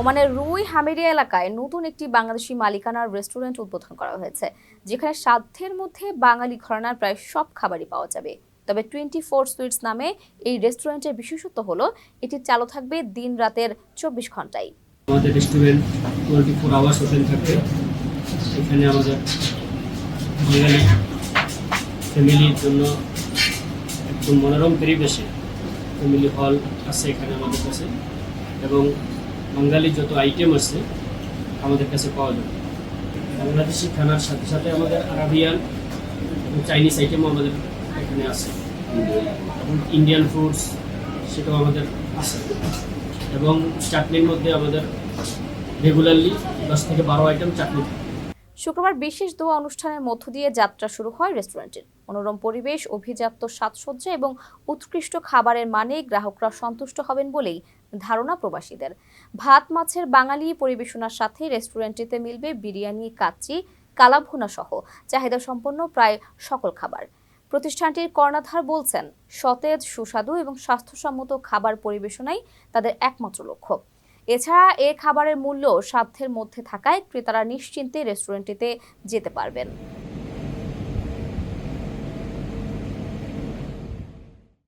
ওমানের রুই হামেরিয়া এলাকায় নতুন একটি বাংলাদেশি মালিকানার রেস্টুরেন্ট উদ্বোধন করা হয়েছে, যেখানে সাধ্যের মধ্যে বাঙালি ঘরানার প্রায় সব খাবারই পাওয়া যাবে। তবে টোয়েন্টি ফোর সুইটস নামে এই রেস্টুরেন্টের বিশেষত্ব হলো, এটি চালু থাকবে দিন রাতের চব্বিশ ঘন্টায় আমাদের restaurant twenty four hours open থাকবে। এখানে আমাদের বাঙালি ফ্যামিলির জন্য একদম মনোরম পরিবেশে ফ্যামিলি হল আছে এখানে আমাদের কাছে। এবং বাঙালি যত আইটেম আছে, আমাদের কাছে পাওয়া যাবে। বাংলাদেশি খানার সাথে সাথে আমাদের আরাবিয়ান এবং চাইনিজ আইটেমও আমাদের এখানে আছে। এবং ইন্ডিয়ান ফুডস সেটাও আমাদের আছে। এবং চাটনির মধ্যে আমাদের রেগুলারলি দশ থেকে বারো আইটেম চাটনি। শুক্রবার বিশেষ দোয়া অনুষ্ঠানের মধ্য দিয়ে যাত্রা শুরু হয় রেস্টুরেন্টের। মনোরম পরিবেশ, অভিজাত সাজসজ্জা এবং উৎকৃষ্ট খাবারের মানে গ্রাহকরা সন্তুষ্ট হবেন বলেই ধারণা প্রবাসীদের। ভাত, মাছের বাঙালি পরিবেশনার সাথে রেস্টুরেন্টটিতে মিলবে বিরিয়ানি, কাচ্চি, কালাভুনা সহ। চাহিদা সম্পন্ন প্রায় সকল খাবার। প্রতিষ্ঠানটির কর্ণাধার বলছেন, সতেজ, সুস্বাদু এবং স্বাস্থ্যসম্মত খাবার পরিবেশনাই তাদের একমাত্র লক্ষ্য। এছাড়া এ খাবারের মূল্য সাধ্যের মধ্যে থাকায় ক্রেতারা নিশ্চিন্তে রেস্টুরেন্টটিতে যেতে পারবেন।